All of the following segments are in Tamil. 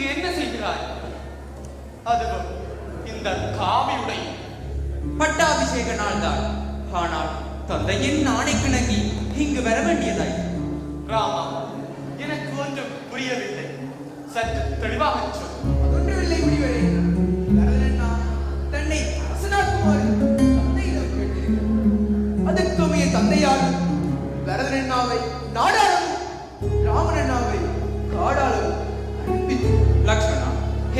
இங்கு என்ன செய்கிறாய்? அதுவும் இந்த காவி பட்டாபிஷேக நாள் தான் ஆனால் தந்தையின் நாணை கிணங்கி இங்கு வர வேண்டியதாய். ராமா எனக்கு ஒன்றும் புரியவில்லை. சற்று தெளிவாக சொல். ஒன்றுமில்லை முடிவரே. தன்னை அரசனாக்குமாறு தந்தையிடம் கேட்டிருக்கிறார் அதற்குமே தந்தையார் வரதனண்ணாவை நாடார்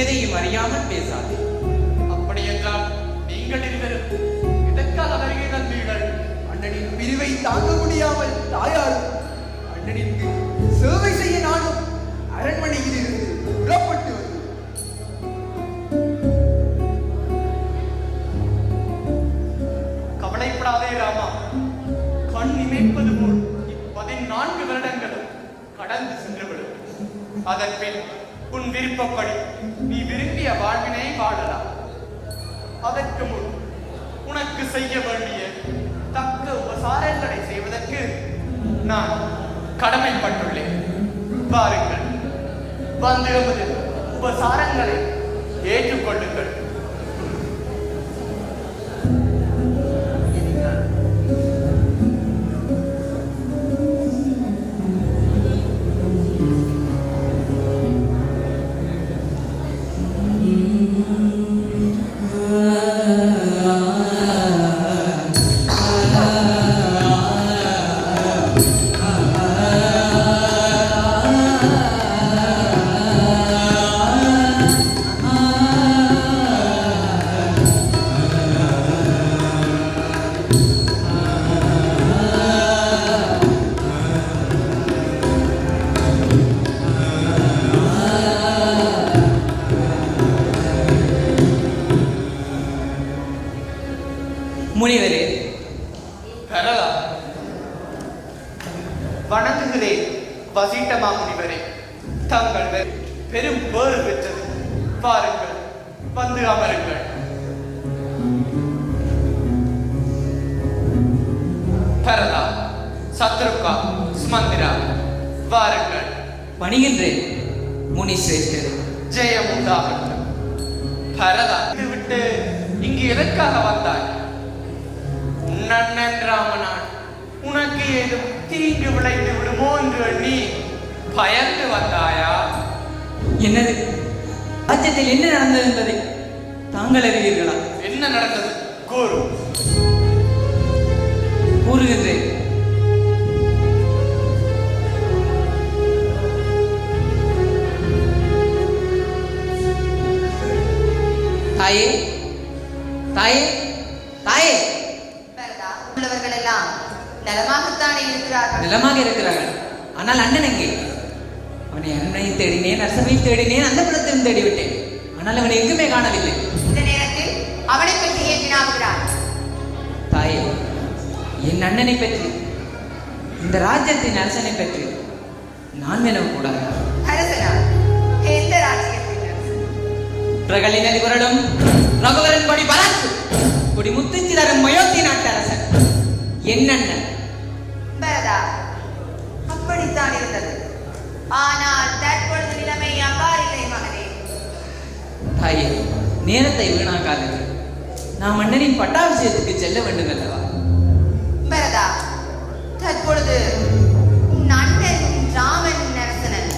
எதையும் அறியாமல் பேசாது. அப்படியென்றால் நீங்கள் இருவரும் இதற்காக வருகை தந்தீர்கள். அண்ணனின் பிரிவை தாங்க முடியாமல் தாயாரும் அண்ணனிற்கு சேவை செய்ய நானும் அரண்மனையில் இருந்து புறப்பட்டு வந்தேன். கவலைப்படாதே ராமா. கண் இமைப்பது போல் இப்பதினான்கு வருடங்களும் கடந்து சென்றுவிடும். அதன் பின் உன் விருப்பப்படி நீ விரும்பிய வாழ்வினை வாழலாம். அதற்கு முன் உனக்கு செய்ய வேண்டிய தக்க உபசாரங்களை செய்வதற்கு நான் கடமைப்பட்டுள்ளேன். வாருங்கள். வந்து உபசாரங்களை ஏற்றுக்கொள்ளுங்கள். எதற்காக வந்தாய்? நன்னன் ராமனான் உனக்கு ஏதும் தீங்கு விளைந்து விடுமோ என்று எண்ணி பயந்து வந்தாயா? என்னது? ராஜ்யத்தில் என்ன நடந்தது என்பதை தாங்கள் அறிவீர்களா? என்ன நடந்தது? கூறு. கூறுகின்றேன். தாயே தாயே தாயே. உள்ளவர்கள் எல்லாம் நலமாகத்தானே இருக்கிறார்கள். நிலமாக இருக்கிறார்கள். ஆனால் அண்ணன் எங்கே? அவனை அண்ணனை தேடினேன் அரசவை தேடினேன் அந்த குலத்திலும் தேடிவிட்டேன். ஆனால் அவனை எங்குமே காணவில்லை. இந்த நேரத்தில் அவனை பற்றி ஏன் வினாவுகிறான் தாயே என் அண்ணனை பற்றி இந்த ராஜ்யத்தின் அரசனை பற்றி நான் எந்த ராஜ்யத்தின் அரசன்? பிரகலின் அதிபரடும் ரகுவரன் படி பராக்கு குடி தரும் மயோத்தி நாட்டு அரசன் என் அண்ணன் பரதா அப்படித்தான் இருந்தது. ஆனால் தற்பொழுது நிலைமை அவ்வாறில்லை மகனே. தாயே நேரத்தை வீணாக்காதீர்கள். நாம் அண்ணனின் பட்டாபிஷேகத்துக்கு செல்ல வேண்டும் அல்லவா? பரதா தற்பொழுது உன் அண்ணன் ராமன் அரசனன்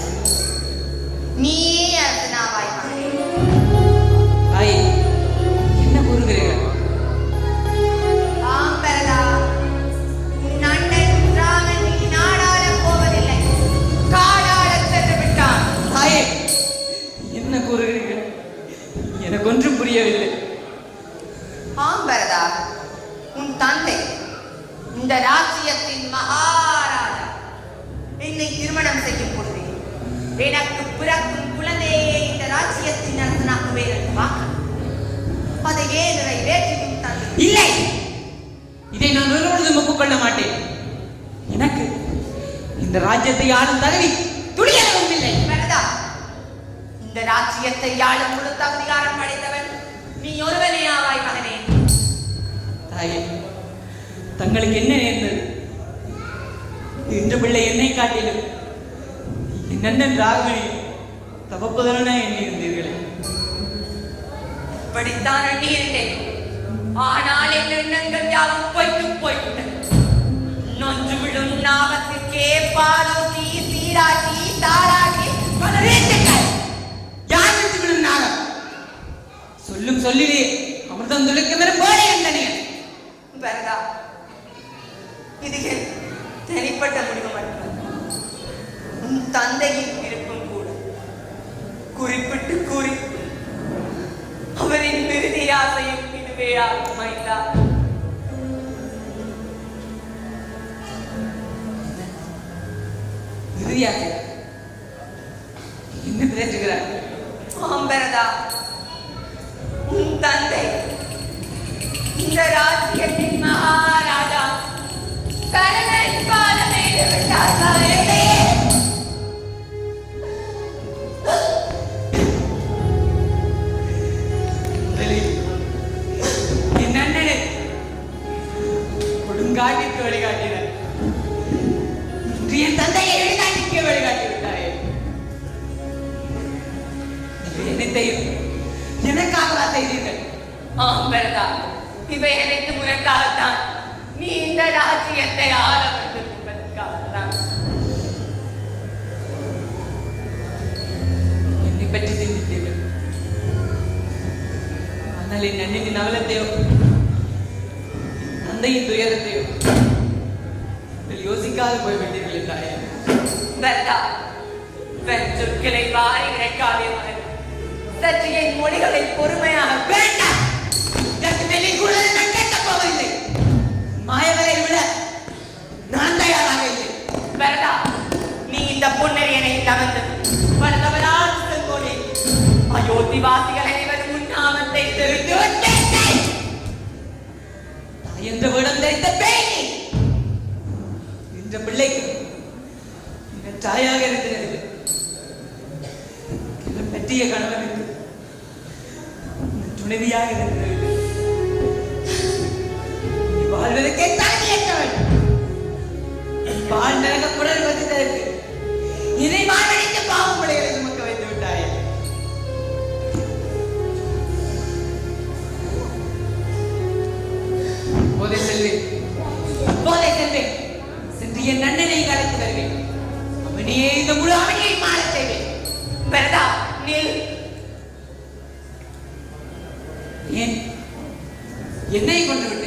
நீயே அரசனாவாய் புரியவில்லை. ஆம் பரதா உன் தந்தை இந்த ராஜ்யத்தின் மகாராஜா என்னை திருமணம் செய்யும் பொழுது எனக்கு பிறக்கும் குழந்தையே இந்த ராஜ்யத்தின் அரசனாக்குவேன் என்று வாக்கு. அதை ஏன் நிறைவேற்றியும் தந்தை? இல்லை. இதை நான் ஒருபொழுதும் ஒப்புக்கொள்ள மாட்டேன். எனக்கு இந்த ராஜ்யத்தை ஆளும் தகுதி துளியளவும் இல்லை. பரதா இந்த ராஜ்யத்தை ஆளும் முழு தகுதிகாரம் படைத்தவன் நீ ஒருவனே ஆவாய் மகனே தாயே தங்களுக்கு என்ன நேர்ந்தது? இந்த பிள்ளை என்னை காட்டிலும் என் அண்ணன் ராகவனை தவப்பதன எண்ணி இருந்தீர்களே? இப்படித்தான் எண்ணியிருந்தேன். ஆனால் என் எண்ணங்கள் யாவும் பொய்த்து போய்விட்டன. நொஞ்சு விடும் நாமத்துக்கே பாலூட்டி சீராட்டி சொல்லிலே அமிர்தம் துளைக்க வரும் போலே எந்தனே பரதா இது தனிப்பட்ட முடிவு மட்டுமல்ல உன் தந்தையின் விருப்பம் கூட குறிப்பிட்டு கூறி அவரின் இறுதி ஆசையும் இதுவே ஆகுமைந்தா இறுதியாக என்ன பேசுகிறார். ஆம் பரதா. உன் தந்தை. இந்த ராஜ்யத்தின் மகாராஜா கரணை பாலமே விட்டார் பொன்னரியனை தவந்து பலதவரால் அயோத்தி வாசிகளை அனைவரும் உன்னாமத்தை தெரிந்து விட்டேன் தாய் என்ற வேடம் பேணி என்ற பிள்ளைக்கு என் தாயாக இருக்கிறது என்னை பற்றிய கணவனுக்கு என் துணைவியாக இருக்கிறது நீ வாழ்வதற்கே தகுதியற்றவன் வாழ் நரக குடல் வந்ததற்கு இதை மாரடித்து பாவம் பிள்ளைகளை சுமக்க வைத்து விட்டாயே. போதை செல்வேன் போதை செல்வேன் சென்று என் நன்னனை அழைத்து வருவேன். அவனையே இந்த முழு அவனையை மாறச் செய்வேன். பிரதா நில். ஏன்? என்னை கொண்டு விட்டு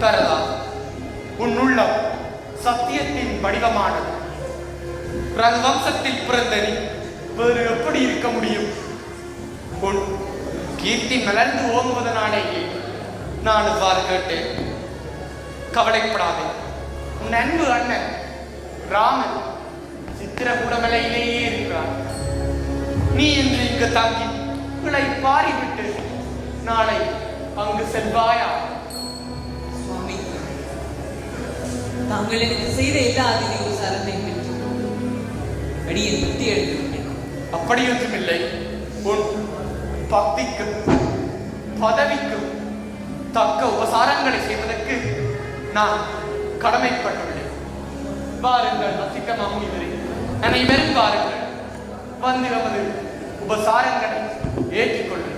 பரதா உன் உள்ளம் சத்தியத்தின் வடிவமானது. ரகுவம்சத்தில் பிறந்த நீ வேறு எப்படி இருக்க முடியும்? உன் கீர்த்தி மலர்ந்து ஓங்குவதனாலேயே நான் இவ்வாறு கேட்டேன். கவலைப்படாதே. உன் அன்பு அண்ணன் ராமன் சித்திரகூடமலையிலேயே இருக்கிறார் நீ இன்று இங்கு தங்கி பிழை பாரிவிட்டு நாளை அங்கு செல்வாயா? தாங்கள் எனக்கு செய்த எல்லா அதிதி சரணை பெற்று அடியை திருப்தி எடுத்து விட்டேன் அப்படி உன் பக்திக்கும் பதவிக்கும் தக்க உபசாரங்களை செய்வதற்கு நான் கடமைப்பட்டுள்ளேன். வாருங்கள் அசிக்கமா முனிவரே அனைவரும் வாருங்கள். வந்து நமது உபசாரங்களை ஏற்றுக்கொள்ளுங்கள்.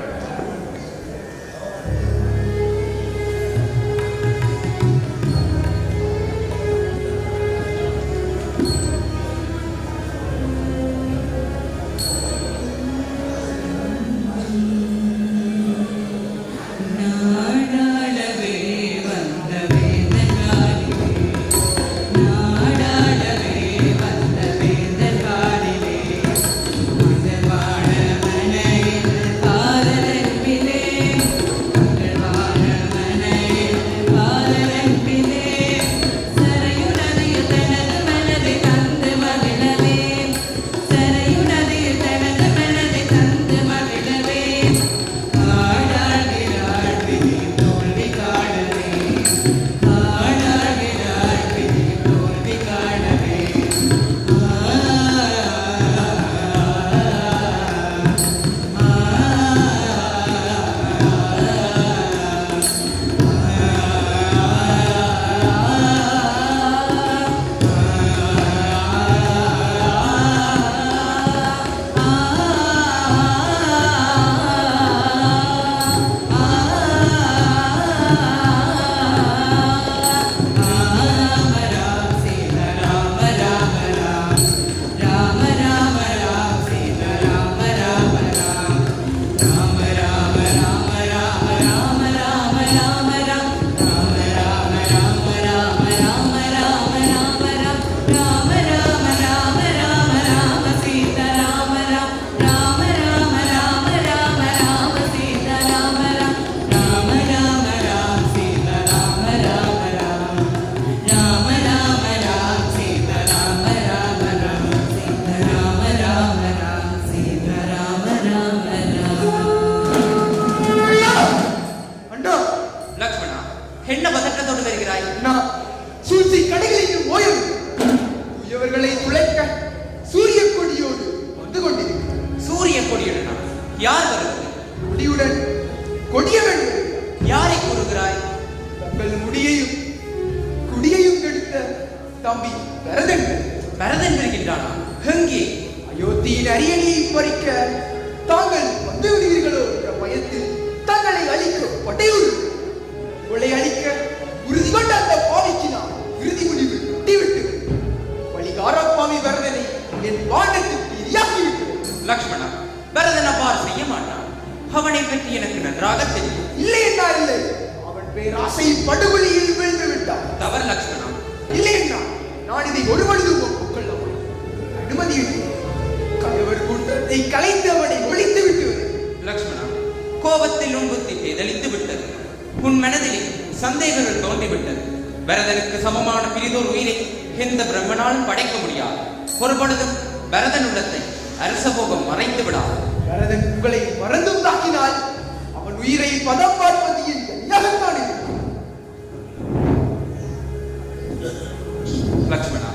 உங்களை அழிக்க உறுதி கொண்ட அந்த பாவிக்கு நான் இறுதி முடிவு விட்டுவிட்டு வழிகாரப்பாவி பரதனை என் வாண்டத்துக்கு இரையாக்கிவிட்டேன் லக்ஷ்மணா பரதன் அவ்வாறு செய்ய மாட்டான். அவனை பற்றி எனக்கு நன்றாக தெரியும். இல்லை என்றா இல்லை. அவன் பேராசை படுகொலியில் உன் மனதிலே சந்தேகங்கள் தோன்றிவிட்டது. பரதனுக்கு சமமான பிரிதோர் உயிரை எந்த பிரம்மனாலும் படைக்க முடியாது. ஒரு பொழுதும் பரதன் உள்ளத்தை அரசபோகம் மறைத்து விடாது. பரதன் உங்களை மறந்தும் தாக்கினால் அவன் உயிரை பதம் பார்ப்பது இருக்கும் லக்ஷ்மணா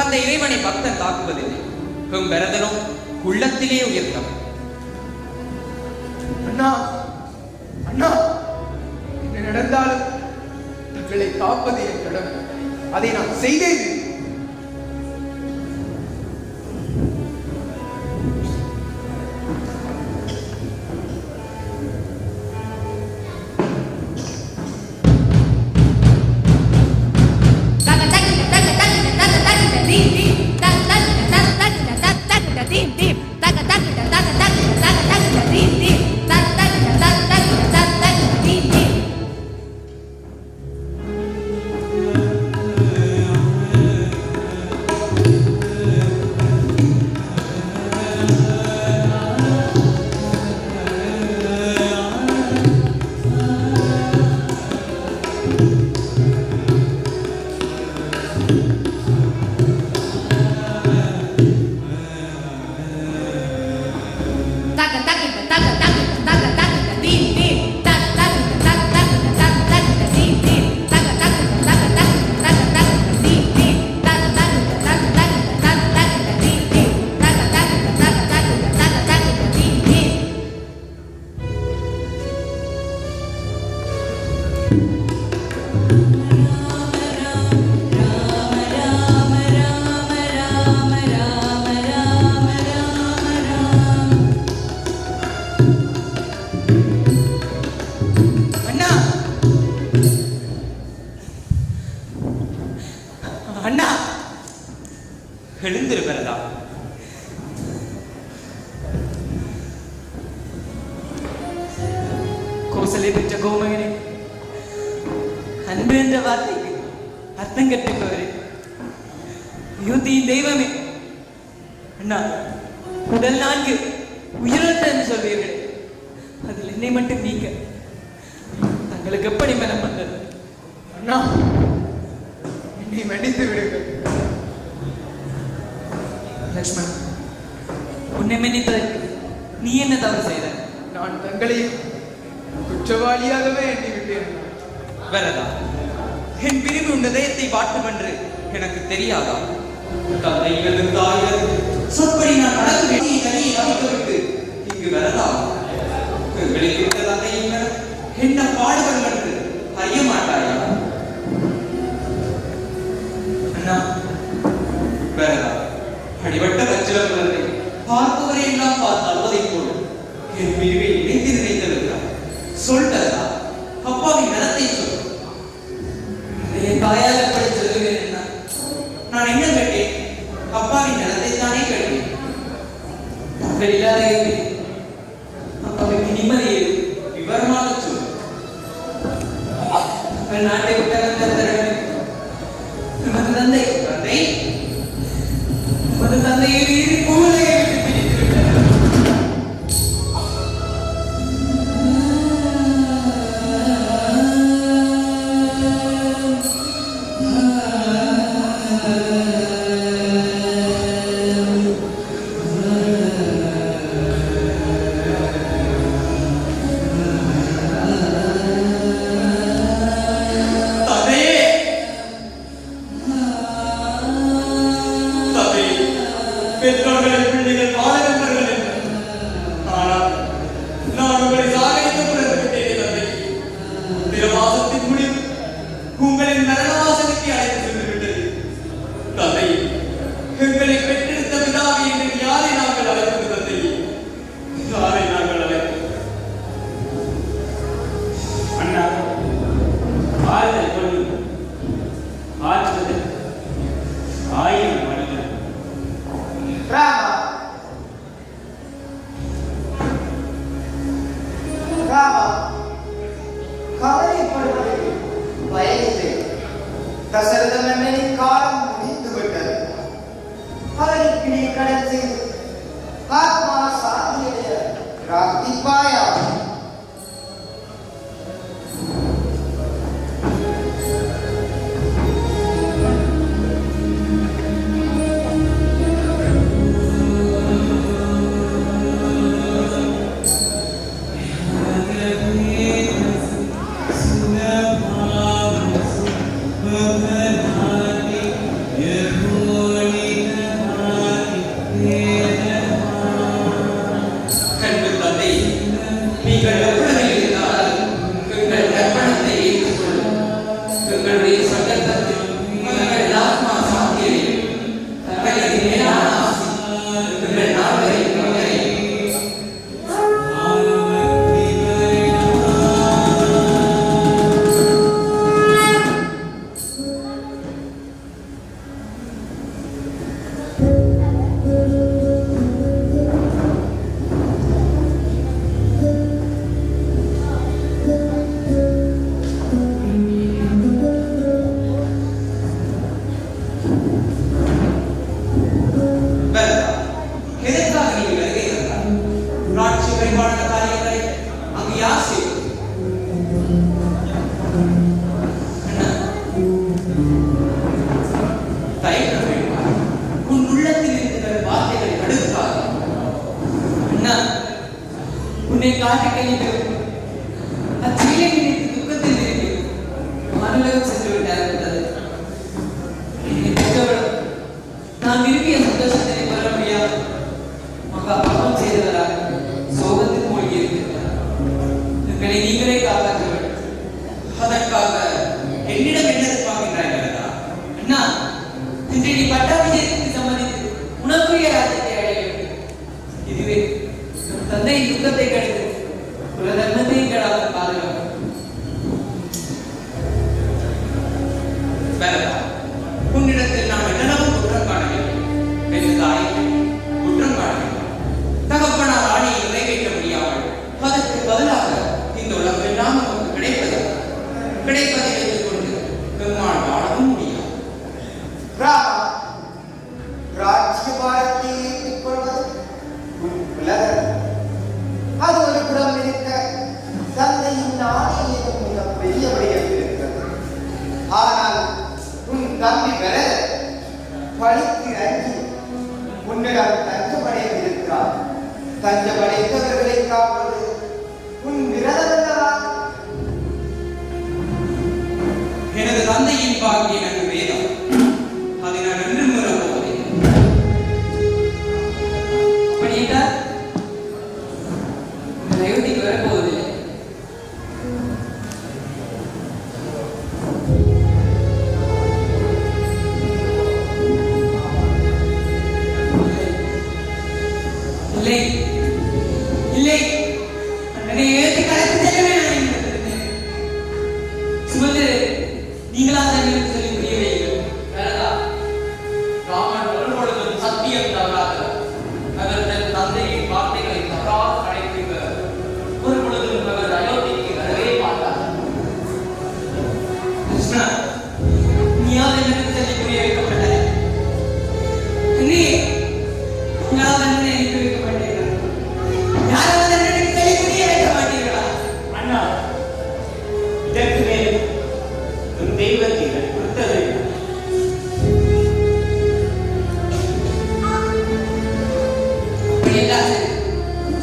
அந்த இறைவனை பக்தன் தாக்குவதில்லை. எம் பரதனோ உள்ளத்திலே உயர்த்தவன் அண்ணா அண்ணா எங்களை காப்பது என் கடமை. அதை நான் செய்தேன். தயங்க வேண்டாம் உன் உள்ளத்தில் இருக்கிற வார்த்தைகளை அடுக்காது உன்னை காட்ட கழிவு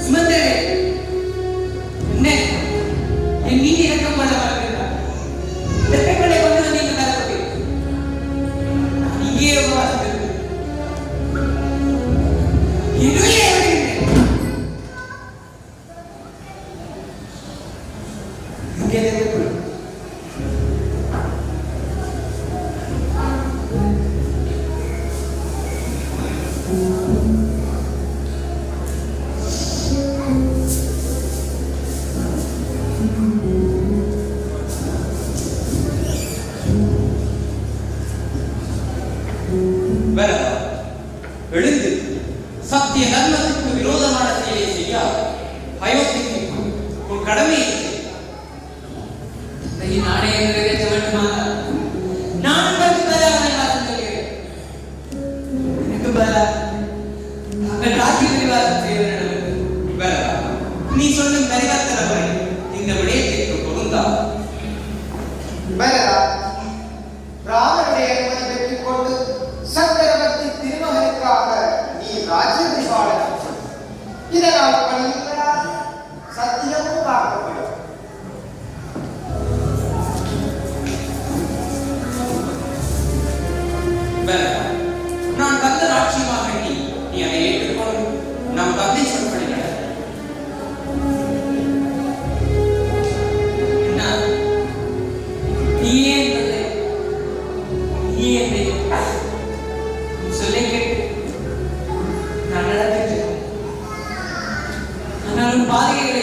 சுமந்திரரே என்ன இதை 만약에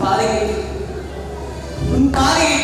உன் உன் பாதைக்கு